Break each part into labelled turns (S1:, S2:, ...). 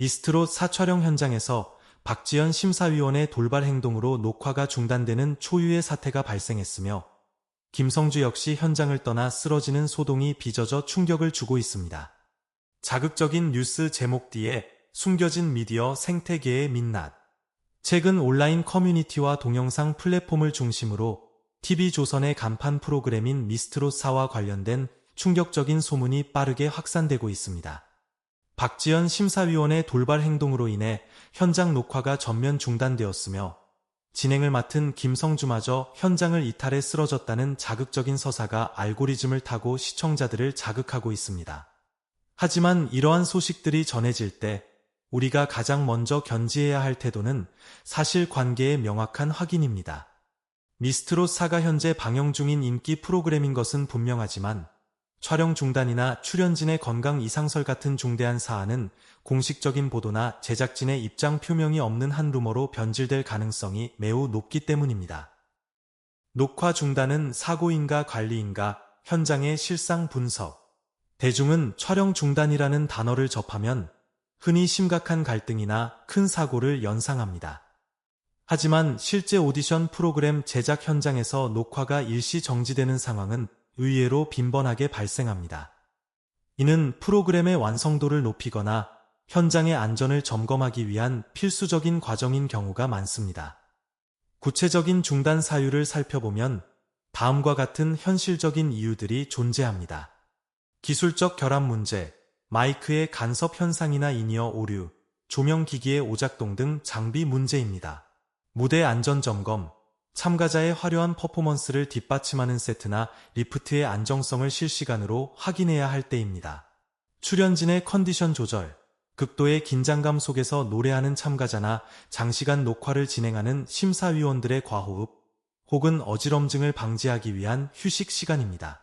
S1: 이스트롯 사촬영 현장에서 박지연 심사위원의 돌발 행동으로 녹화가 중단되는 초유의 사태가 발생했으며 김성주 역시 현장을 떠나 쓰러지는 소동이 빚어져 충격을 주고 있습니다. 자극적인 뉴스 제목 뒤에 숨겨진 미디어 생태계의 민낯. 최근 온라인 커뮤니티와 동영상 플랫폼을 중심으로 TV조선의 간판 프로그램인 미스트롯사와 관련된 충격적인 소문이 빠르게 확산되고 있습니다. 박지연 심사위원의 돌발 행동으로 인해 현장 녹화가 전면 중단되었으며 진행을 맡은 김성주마저 현장을 이탈해 쓰러졌다는 자극적인 서사가 알고리즘을 타고 시청자들을 자극하고 있습니다. 하지만 이러한 소식들이 전해질 때 우리가 가장 먼저 견지해야 할 태도는 사실 관계의 명확한 확인입니다. 미스트롯 사가 현재 방영 중인 인기 프로그램인 것은 분명하지만 촬영 중단이나 출연진의 건강 이상설 같은 중대한 사안은 공식적인 보도나 제작진의 입장 표명이 없는 한 루머로 변질될 가능성이 매우 높기 때문입니다. 녹화 중단은 사고인가 관리인가 현장의 실상 분석. 대중은 촬영 중단이라는 단어를 접하면 흔히 심각한 갈등이나 큰 사고를 연상합니다. 하지만 실제 오디션 프로그램 제작 현장에서 녹화가 일시 정지되는 상황은 의외로 빈번하게 발생합니다. 이는 프로그램의 완성도를 높이거나 현장의 안전을 점검하기 위한 필수적인 과정인 경우가 많습니다. 구체적인 중단 사유를 살펴보면 다음과 같은 현실적인 이유들이 존재합니다. 기술적 결함 문제, 마이크의 간섭 현상이나 인이어 오류, 조명기기의 오작동 등 장비 문제입니다. 무대 안전 점검, 참가자의 화려한 퍼포먼스를 뒷받침하는 세트나 리프트의 안정성을 실시간으로 확인해야 할 때입니다. 출연진의 컨디션 조절, 극도의 긴장감 속에서 노래하는 참가자나 장시간 녹화를 진행하는 심사위원들의 과호흡 혹은 어지럼증을 방지하기 위한 휴식 시간입니다.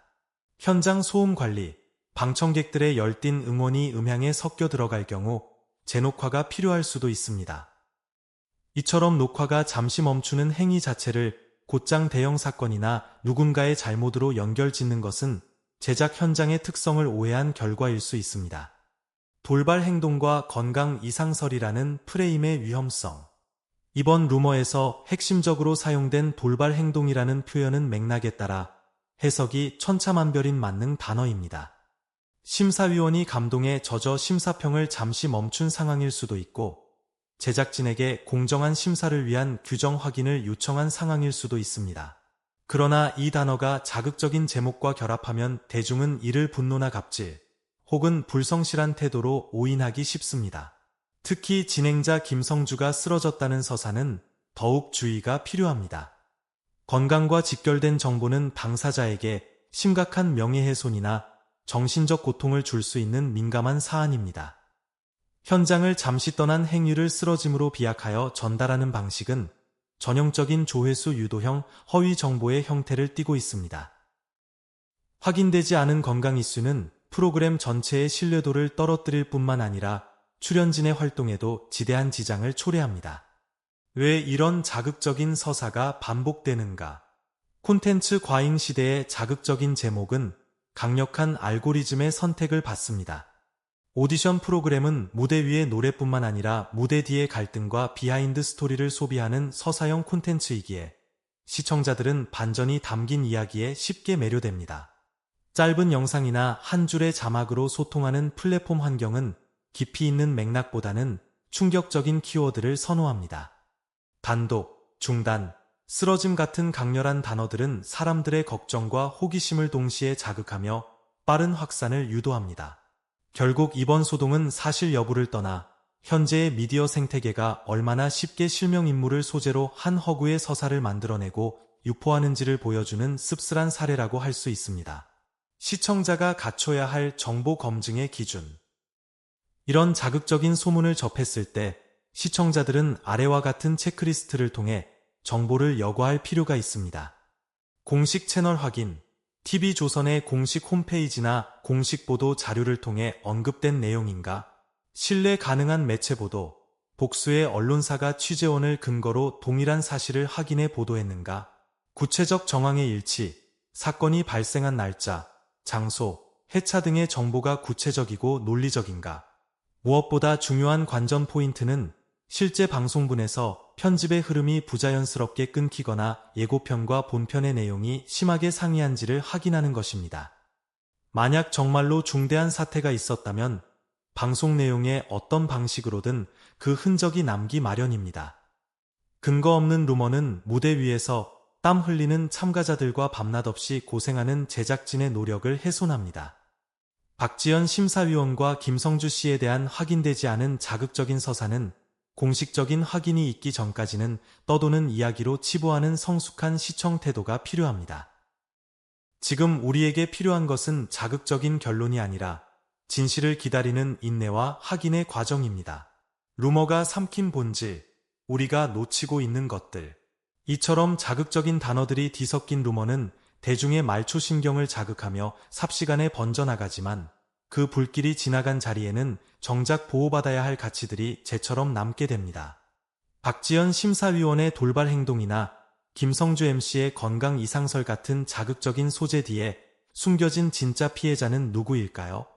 S1: 현장 소음 관리, 방청객들의 열띤 응원이 음향에 섞여 들어갈 경우 재녹화가 필요할 수도 있습니다. 이처럼 녹화가 잠시 멈추는 행위 자체를 곧장 대형 사건이나 누군가의 잘못으로 연결 짓는 것은 제작 현장의 특성을 오해한 결과일 수 있습니다. 돌발 행동과 건강 이상설이라는 프레임의 위험성. 이번 루머에서 핵심적으로 사용된 돌발 행동이라는 표현은 맥락에 따라 해석이 천차만별인 만능 단어입니다. 심사위원이 감동에 젖어 심사평을 잠시 멈춘 상황일 수도 있고 제작진에게 공정한 심사를 위한 규정 확인을 요청한 상황일 수도 있습니다. 그러나 이 단어가 자극적인 제목과 결합하면 대중은 이를 분노나 갑질 혹은 불성실한 태도로 오인하기 쉽습니다. 특히 진행자 김성주가 쓰러졌다는 서사는 더욱 주의가 필요합니다. 건강과 직결된 정보는 당사자에게 심각한 명예훼손이나 정신적 고통을 줄 수 있는 민감한 사안입니다. 현장을 잠시 떠난 행위를 쓰러짐으로 비약하여 전달하는 방식은 전형적인 조회수 유도형 허위 정보의 형태를 띠고 있습니다. 확인되지 않은 건강 이슈는 프로그램 전체의 신뢰도를 떨어뜨릴 뿐만 아니라 출연진의 활동에도 지대한 지장을 초래합니다. 왜 이런 자극적인 서사가 반복되는가? 콘텐츠 과잉 시대의 자극적인 제목은 강력한 알고리즘의 선택을 받습니다. 오디션 프로그램은 무대 위의 노래뿐만 아니라 무대 뒤의 갈등과 비하인드 스토리를 소비하는 서사형 콘텐츠이기에 시청자들은 반전이 담긴 이야기에 쉽게 매료됩니다. 짧은 영상이나 한 줄의 자막으로 소통하는 플랫폼 환경은 깊이 있는 맥락보다는 충격적인 키워드를 선호합니다. 단독, 중단, 쓰러짐 같은 강렬한 단어들은 사람들의 걱정과 호기심을 동시에 자극하며 빠른 확산을 유도합니다. 결국 이번 소동은 사실 여부를 떠나 현재의 미디어 생태계가 얼마나 쉽게 실명 인물을 소재로 한 허구의 서사를 만들어내고 유포하는지를 보여주는 씁쓸한 사례라고 할 수 있습니다. 시청자가 갖춰야 할 정보 검증의 기준. 이런 자극적인 소문을 접했을 때 시청자들은 아래와 같은 체크리스트를 통해 정보를 여과할 필요가 있습니다. 공식 채널 확인, TV조선의 공식 홈페이지나 공식 보도 자료를 통해 언급된 내용인가? 신뢰 가능한 매체 보도, 복수의 언론사가 취재원을 근거로 동일한 사실을 확인해 보도했는가? 구체적 정황의 일치, 사건이 발생한 날짜, 장소, 해차 등의 정보가 구체적이고 논리적인가? 무엇보다 중요한 관전 포인트는 실제 방송분에서 편집의 흐름이 부자연스럽게 끊기거나 예고편과 본편의 내용이 심하게 상이한지를 확인하는 것입니다. 만약 정말로 중대한 사태가 있었다면 방송 내용에 어떤 방식으로든 그 흔적이 남기 마련입니다. 근거 없는 루머는 무대 위에서 땀 흘리는 참가자들과 밤낮 없이 고생하는 제작진의 노력을 훼손합니다. 박지연 심사위원과 김성주 씨에 대한 확인되지 않은 자극적인 서사는 공식적인 확인이 있기 전까지는 떠도는 이야기로 치부하는 성숙한 시청 태도가 필요합니다. 지금 우리에게 필요한 것은 자극적인 결론이 아니라 진실을 기다리는 인내와 확인의 과정입니다. 루머가 삼킨 본질, 우리가 놓치고 있는 것들. 이처럼 자극적인 단어들이 뒤섞인 루머는 대중의 말초신경을 자극하며 삽시간에 번져나가지만 그 불길이 지나간 자리에는 정작 보호받아야 할 가치들이 재처럼 남게 됩니다. 박지연 심사위원의 돌발 행동이나 김성주 MC의 건강 이상설 같은 자극적인 소재 뒤에 숨겨진 진짜 피해자는 누구일까요?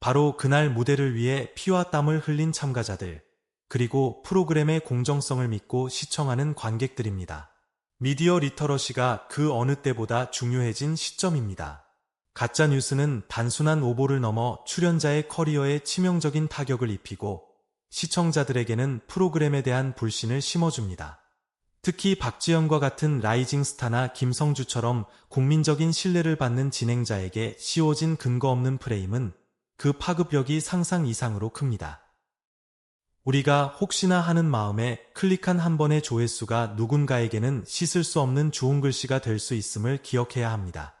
S1: 바로 그날 무대를 위해 피와 땀을 흘린 참가자들, 그리고 프로그램의 공정성을 믿고 시청하는 관객들입니다. 미디어 리터러시가 그 어느 때보다 중요해진 시점입니다. 가짜 뉴스는 단순한 오보를 넘어 출연자의 커리어에 치명적인 타격을 입히고 시청자들에게는 프로그램에 대한 불신을 심어줍니다. 특히 박지연과 같은 라이징 스타나 김성주처럼 국민적인 신뢰를 받는 진행자에게 씌워진 근거 없는 프레임은 그 파급력이 상상 이상으로 큽니다. 우리가 혹시나 하는 마음에 클릭한 한 번의 조회수가 누군가에게는 씻을 수 없는 좋은 글씨가 될 수 있음을 기억해야 합니다.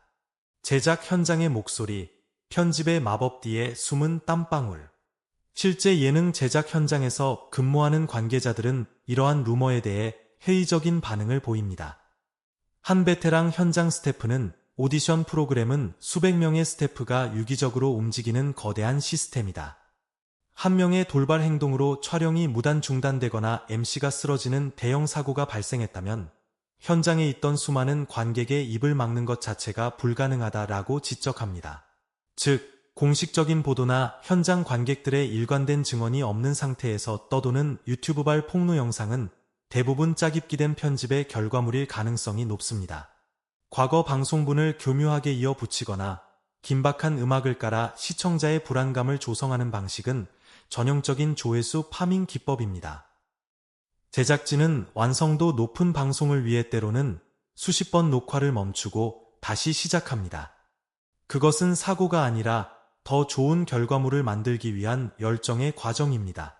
S1: 제작 현장의 목소리, 편집의 마법 뒤에 숨은 땀방울. 실제 예능 제작 현장에서 근무하는 관계자들은 이러한 루머에 대해 회의적인 반응을 보입니다. 한 베테랑 현장 스태프는 오디션 프로그램은 수백 명의 스태프가 유기적으로 움직이는 거대한 시스템이다. 한 명의 돌발 행동으로 촬영이 무단 중단되거나 MC가 쓰러지는 대형 사고가 발생했다면 현장에 있던 수많은 관객의 입을 막는 것 자체가 불가능하다라고 지적합니다. 즉, 공식적인 보도나 현장 관객들의 일관된 증언이 없는 상태에서 떠도는 유튜브발 폭로 영상은 대부분 짜깁기된 편집의 결과물일 가능성이 높습니다. 과거 방송분을 교묘하게 이어 붙이거나 긴박한 음악을 깔아 시청자의 불안감을 조성하는 방식은 전형적인 조회수 파밍 기법입니다. 제작진은 완성도 높은 방송을 위해 때로는 수십 번 녹화를 멈추고 다시 시작합니다. 그것은 사고가 아니라 더 좋은 결과물을 만들기 위한 열정의 과정입니다.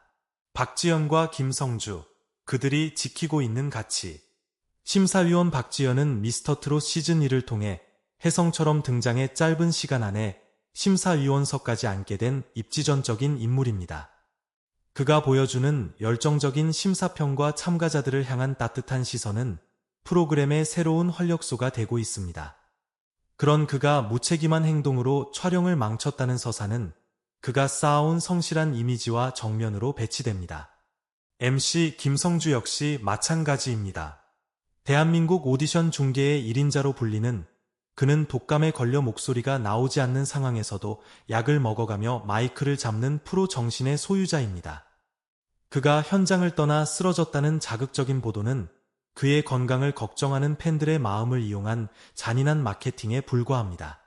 S1: 박지연과 김성주, 그들이 지키고 있는 가치. 심사위원 박지연은 미스터트롯 시즌1을 통해 혜성처럼 등장해 짧은 시간 안에 심사위원석까지 앉게 된 입지전적인 인물입니다. 그가 보여주는 열정적인 심사평과 참가자들을 향한 따뜻한 시선은 프로그램의 새로운 활력소가 되고 있습니다. 그런 그가 무책임한 행동으로 촬영을 망쳤다는 서사는 그가 쌓아온 성실한 이미지와 정면으로 배치됩니다. MC 김성주 역시 마찬가지입니다. 대한민국 오디션 중계의 1인자로 불리는 그는 독감에 걸려 목소리가 나오지 않는 상황에서도 약을 먹어가며 마이크를 잡는 프로 정신의 소유자입니다. 그가 현장을 떠나 쓰러졌다는 자극적인 보도는 그의 건강을 걱정하는 팬들의 마음을 이용한 잔인한 마케팅에 불과합니다.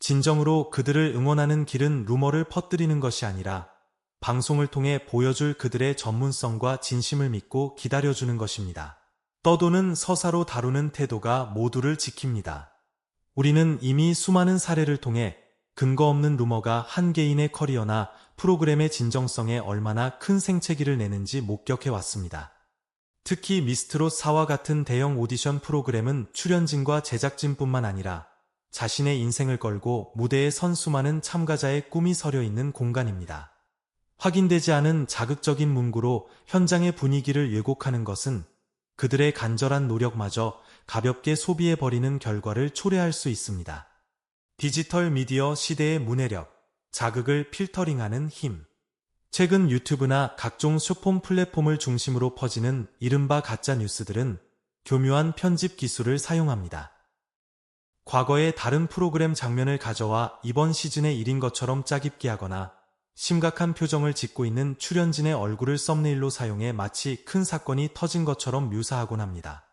S1: 진정으로 그들을 응원하는 길은 루머를 퍼뜨리는 것이 아니라 방송을 통해 보여줄 그들의 전문성과 진심을 믿고 기다려주는 것입니다. 떠도는 서사로 다루는 태도가 모두를 지킵니다. 우리는 이미 수많은 사례를 통해 근거 없는 루머가 한 개인의 커리어나 프로그램의 진정성에 얼마나 큰 생채기를 내는지 목격해 왔습니다. 특히 미스트롯 4와 같은 대형 오디션 프로그램은 출연진과 제작진뿐만 아니라 자신의 인생을 걸고 무대에 선 수많은 참가자의 꿈이 서려 있는 공간입니다. 확인되지 않은 자극적인 문구로 현장의 분위기를 왜곡하는 것은 그들의 간절한 노력마저 가볍게 소비해버리는 결과를 초래할 수 있습니다. 디지털 미디어 시대의 문해력, 자극을 필터링하는 힘. 최근 유튜브나 각종 쇼폼 플랫폼을 중심으로 퍼지는 이른바 가짜 뉴스들은 교묘한 편집 기술을 사용합니다. 과거의 다른 프로그램 장면을 가져와 이번 시즌의 일인 것처럼 짜깁기 하거나 심각한 표정을 짓고 있는 출연진의 얼굴을 썸네일로 사용해 마치 큰 사건이 터진 것처럼 묘사하곤 합니다.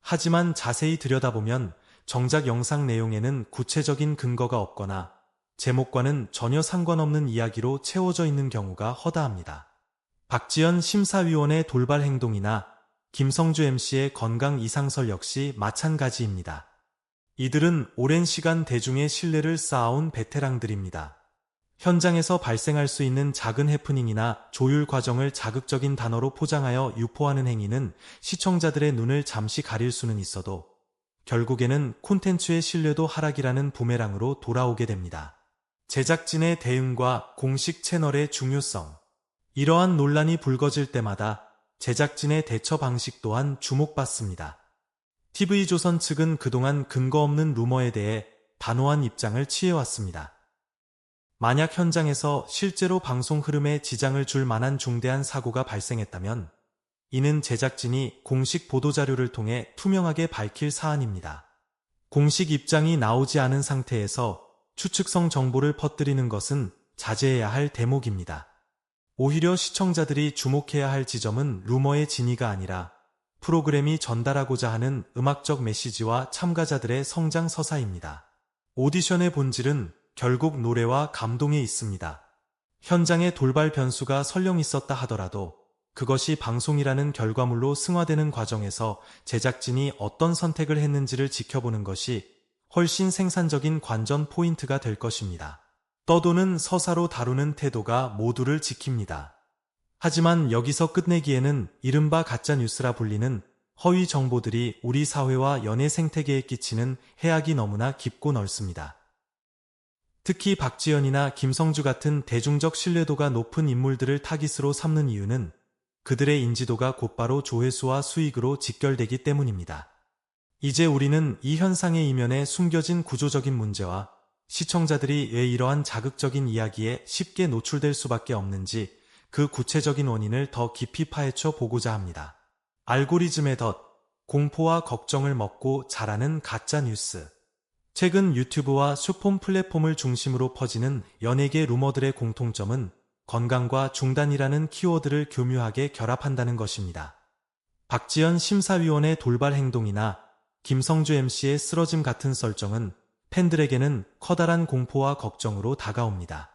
S1: 하지만 자세히 들여다보면 정작 영상 내용에는 구체적인 근거가 없거나 제목과는 전혀 상관없는 이야기로 채워져 있는 경우가 허다합니다. 박지연 심사위원의 돌발 행동이나 김성주 MC의 건강 이상설 역시 마찬가지입니다. 이들은 오랜 시간 대중의 신뢰를 쌓아온 베테랑들입니다. 현장에서 발생할 수 있는 작은 해프닝이나 조율 과정을 자극적인 단어로 포장하여 유포하는 행위는 시청자들의 눈을 잠시 가릴 수는 있어도 결국에는 콘텐츠의 신뢰도 하락이라는 부메랑으로 돌아오게 됩니다. 제작진의 대응과 공식 채널의 중요성. 이러한 논란이 불거질 때마다 제작진의 대처 방식 또한 주목받습니다. TV조선 측은 그동안 근거 없는 루머에 대해 단호한 입장을 취해왔습니다. 만약 현장에서 실제로 방송 흐름에 지장을 줄 만한 중대한 사고가 발생했다면 이는 제작진이 공식 보도자료를 통해 투명하게 밝힐 사안입니다. 공식 입장이 나오지 않은 상태에서 추측성 정보를 퍼뜨리는 것은 자제해야 할 대목입니다. 오히려 시청자들이 주목해야 할 지점은 루머의 진위가 아니라 프로그램이 전달하고자 하는 음악적 메시지와 참가자들의 성장 서사입니다. 오디션의 본질은 결국 노래와 감동에 있습니다. 현장에 돌발 변수가 설령 있었다 하더라도 그것이 방송이라는 결과물로 승화되는 과정에서 제작진이 어떤 선택을 했는지를 지켜보는 것이 훨씬 생산적인 관전 포인트가 될 것입니다. 떠도는 서사로 다루는 태도가 모두를 지킵니다. 하지만 여기서 끝내기에는 이른바 가짜뉴스라 불리는 허위 정보들이 우리 사회와 연예 생태계에 끼치는 해악이 너무나 깊고 넓습니다. 특히 박지연이나 김성주 같은 대중적 신뢰도가 높은 인물들을 타깃으로 삼는 이유는 그들의 인지도가 곧바로 조회수와 수익으로 직결되기 때문입니다. 이제 우리는 이 현상의 이면에 숨겨진 구조적인 문제와 시청자들이 왜 이러한 자극적인 이야기에 쉽게 노출될 수밖에 없는지 그 구체적인 원인을 더 깊이 파헤쳐 보고자 합니다. 알고리즘의 덫, 공포와 걱정을 먹고 자라는 가짜 뉴스. 최근 유튜브와 슈폰 플랫폼을 중심으로 퍼지는 연예계 루머들의 공통점은 건강과 중단이라는 키워드를 교묘하게 결합한다는 것입니다. 박지연 심사위원의 돌발 행동이나 김성주 MC의 쓰러짐 같은 설정은 팬들에게는 커다란 공포와 걱정으로 다가옵니다.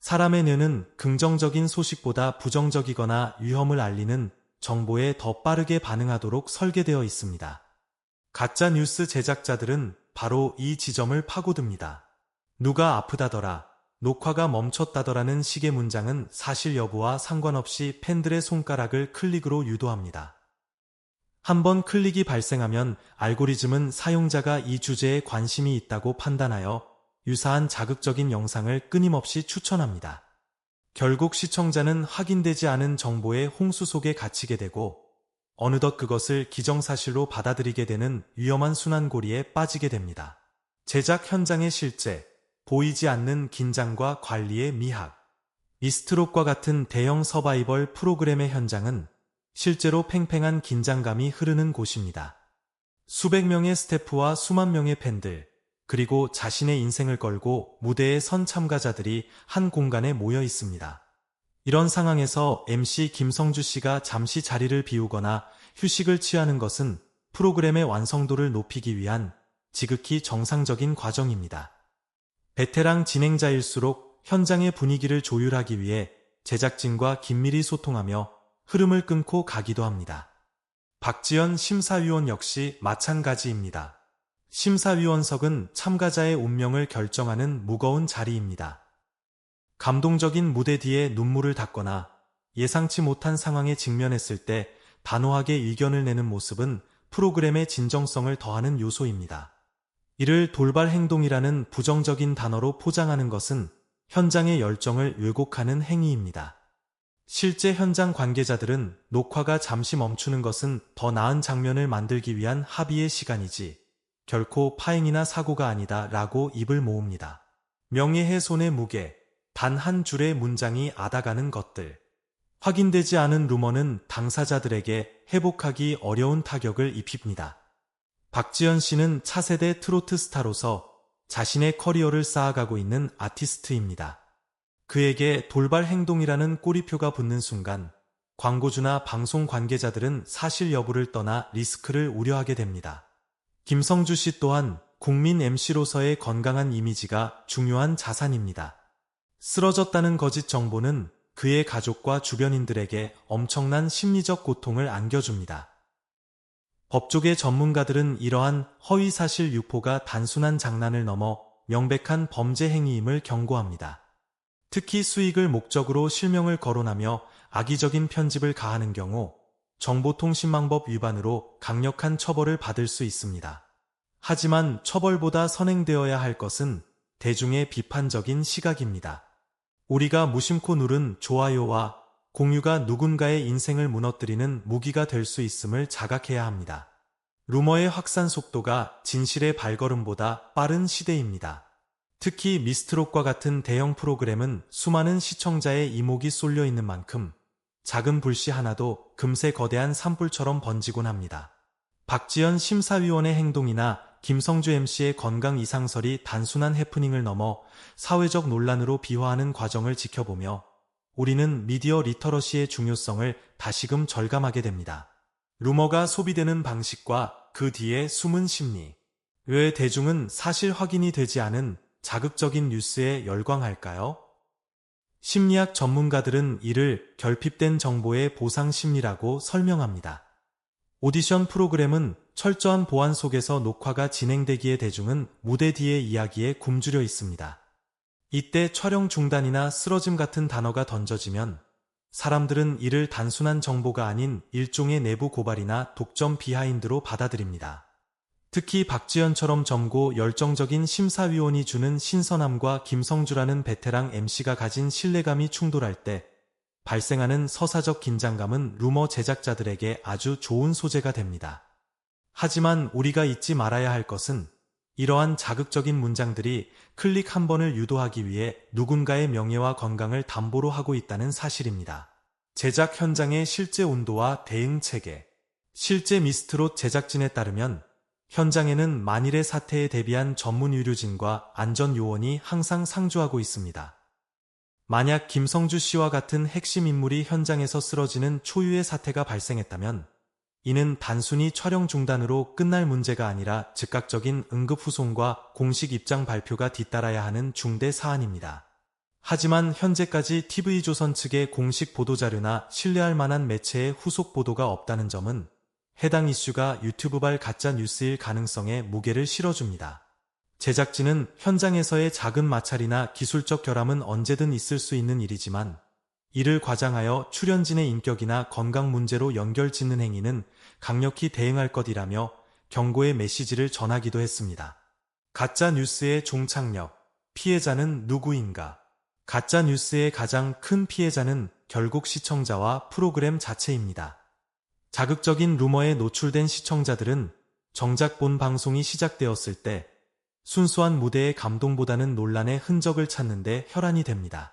S1: 사람의 뇌는 긍정적인 소식보다 부정적이거나 위험을 알리는 정보에 더 빠르게 반응하도록 설계되어 있습니다. 가짜 뉴스 제작자들은 바로 이 지점을 파고듭니다. 누가 아프다더라, 녹화가 멈췄다더라는 식의 문장은 사실 여부와 상관없이 팬들의 손가락을 클릭으로 유도합니다. 한번 클릭이 발생하면 알고리즘은 사용자가 이 주제에 관심이 있다고 판단하여 유사한 자극적인 영상을 끊임없이 추천합니다. 결국 시청자는 확인되지 않은 정보의 홍수 속에 갇히게 되고 어느덧 그것을 기정사실로 받아들이게 되는 위험한 순환고리에 빠지게 됩니다. 제작 현장의 실제, 보이지 않는 긴장과 관리의 미학. 이스트롯과 같은 대형 서바이벌 프로그램의 현장은 실제로 팽팽한 긴장감이 흐르는 곳입니다. 수백 명의 스태프와 수만 명의 팬들, 그리고 자신의 인생을 걸고 무대에 선 참가자들이 한 공간에 모여 있습니다. 이런 상황에서 MC 김성주 씨가 잠시 자리를 비우거나 휴식을 취하는 것은 프로그램의 완성도를 높이기 위한 지극히 정상적인 과정입니다. 베테랑 진행자일수록 현장의 분위기를 조율하기 위해 제작진과 긴밀히 소통하며 흐름을 끊고 가기도 합니다. 박지연 심사위원 역시 마찬가지입니다. 심사위원석은 참가자의 운명을 결정하는 무거운 자리입니다. 감동적인 무대 뒤에 눈물을 닦거나 예상치 못한 상황에 직면했을 때 단호하게 의견을 내는 모습은 프로그램의 진정성을 더하는 요소입니다. 이를 돌발 행동이라는 부정적인 단어로 포장하는 것은 현장의 열정을 왜곡하는 행위입니다. 실제 현장 관계자들은 녹화가 잠시 멈추는 것은 더 나은 장면을 만들기 위한 합의의 시간이지 결코 파행이나 사고가 아니다 라고 입을 모읍니다. 명예훼손의 무게, 단 한 줄의 문장이 아다가는 것들. 확인되지 않은 루머는 당사자들에게 회복하기 어려운 타격을 입힙니다. 박지연 씨는 차세대 트로트 스타로서 자신의 커리어를 쌓아가고 있는 아티스트입니다. 그에게 돌발 행동이라는 꼬리표가 붙는 순간 광고주나 방송 관계자들은 사실 여부를 떠나 리스크를 우려하게 됩니다. 김성주 씨 또한 국민 MC로서의 건강한 이미지가 중요한 자산입니다. 쓰러졌다는 거짓 정보는 그의 가족과 주변인들에게 엄청난 심리적 고통을 안겨줍니다. 법조계 전문가들은 이러한 허위사실 유포가 단순한 장난을 넘어 명백한 범죄 행위임을 경고합니다. 특히 수익을 목적으로 실명을 거론하며 악의적인 편집을 가하는 경우 정보통신망법 위반으로 강력한 처벌을 받을 수 있습니다. 하지만 처벌보다 선행되어야 할 것은 대중의 비판적인 시각입니다. 우리가 무심코 누른 좋아요와 공유가 누군가의 인생을 무너뜨리는 무기가 될 수 있음을 자각해야 합니다. 루머의 확산 속도가 진실의 발걸음보다 빠른 시대입니다. 특히 미스트롯과 같은 대형 프로그램은 수많은 시청자의 이목이 쏠려 있는 만큼 작은 불씨 하나도 금세 거대한 산불처럼 번지곤 합니다. 박지연 심사위원의 행동이나 김성주 MC의 건강 이상설이 단순한 해프닝을 넘어 사회적 논란으로 비화하는 과정을 지켜보며 우리는 미디어 리터러시의 중요성을 다시금 절감하게 됩니다. 루머가 소비되는 방식과 그 뒤에 숨은 심리. 왜 대중은 사실 확인이 되지 않은 자극적인 뉴스에 열광할까요? 심리학 전문가들은 이를 결핍된 정보의 보상 심리라고 설명합니다. 오디션 프로그램은 철저한 보안 속에서 녹화가 진행되기에 대중은 무대 뒤의 이야기에 굶주려 있습니다. 이때 촬영 중단이나 쓰러짐 같은 단어가 던져지면 사람들은 이를 단순한 정보가 아닌 일종의 내부 고발이나 독점 비하인드로 받아들입니다. 특히 박지연처럼 점고 열정적인 심사위원이 주는 신선함과 김성주라는 베테랑 MC가 가진 신뢰감이 충돌할 때 발생하는 서사적 긴장감은 루머 제작자들에게 아주 좋은 소재가 됩니다. 하지만 우리가 잊지 말아야 할 것은 이러한 자극적인 문장들이 클릭 한 번을 유도하기 위해 누군가의 명예와 건강을 담보로 하고 있다는 사실입니다. 제작 현장의 실제 온도와 대응 체계 실제 미스트롯 제작진에 따르면 현장에는 만일의 사태에 대비한 전문 의료진과 안전 요원이 항상 상주하고 있습니다. 만약 김성주 씨와 같은 핵심 인물이 현장에서 쓰러지는 초유의 사태가 발생했다면 이는 단순히 촬영 중단으로 끝날 문제가 아니라 즉각적인 응급 후송과 공식 입장 발표가 뒤따라야 하는 중대 사안입니다. 하지만 현재까지 TV조선 측의 공식 보도자료나 신뢰할 만한 매체의 후속 보도가 없다는 점은 해당 이슈가 유튜브발 가짜 뉴스일 가능성에 무게를 실어줍니다. 제작진은 현장에서의 작은 마찰이나 기술적 결함은 언제든 있을 수 있는 일이지만 이를 과장하여 출연진의 인격이나 건강 문제로 연결 짓는 행위는 강력히 대응할 것이라며 경고의 메시지를 전하기도 했습니다. 가짜 뉴스의 종착역, 피해자는 누구인가? 가짜 뉴스의 가장 큰 피해자는 결국 시청자와 프로그램 자체입니다. 자극적인 루머에 노출된 시청자들은 정작 본 방송이 시작되었을 때 순수한 무대의 감동보다는 논란의 흔적을 찾는데 혈안이 됩니다.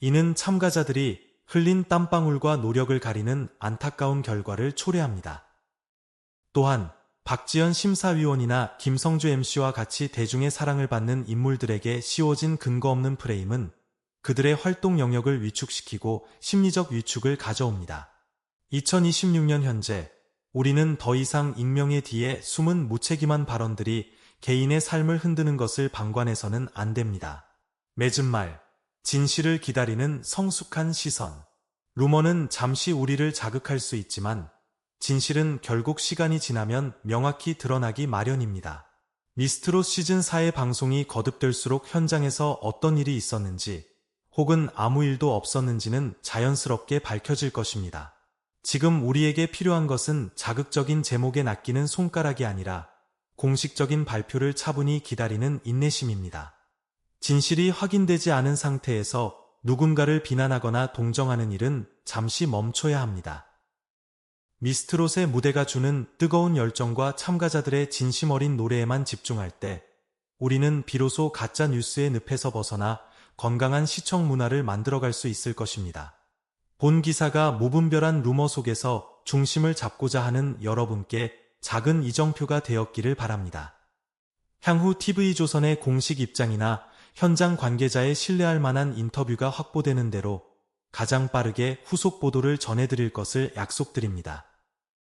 S1: 이는 참가자들이 흘린 땀방울과 노력을 가리는 안타까운 결과를 초래합니다. 또한 박지연 심사위원이나 김성주 MC와 같이 대중의 사랑을 받는 인물들에게 씌워진 근거 없는 프레임은 그들의 활동 영역을 위축시키고 심리적 위축을 가져옵니다. 2026년 현재 우리는 더 이상 익명의 뒤에 숨은 무책임한 발언들이 개인의 삶을 흔드는 것을 방관해서는 안 됩니다. 맺은 말, 진실을 기다리는 성숙한 시선. 루머는 잠시 우리를 자극할 수 있지만 진실은 결국 시간이 지나면 명확히 드러나기 마련입니다. 미스트롯 시즌4의 방송이 거듭될수록 현장에서 어떤 일이 있었는지 혹은 아무 일도 없었는지는 자연스럽게 밝혀질 것입니다. 지금 우리에게 필요한 것은 자극적인 제목에 낚이는 손가락이 아니라 공식적인 발표를 차분히 기다리는 인내심입니다. 진실이 확인되지 않은 상태에서 누군가를 비난하거나 동정하는 일은 잠시 멈춰야 합니다. 미스트롯의 무대가 주는 뜨거운 열정과 참가자들의 진심 어린 노래에만 집중할 때 우리는 비로소 가짜 뉴스의 늪에서 벗어나 건강한 시청 문화를 만들어갈 수 있을 것입니다. 본 기사가 무분별한 루머 속에서 중심을 잡고자 하는 여러분께 작은 이정표가 되었기를 바랍니다. 향후 TV조선의 공식 입장이나 현장 관계자의 신뢰할 만한 인터뷰가 확보되는 대로 가장 빠르게 후속 보도를 전해드릴 것을 약속드립니다.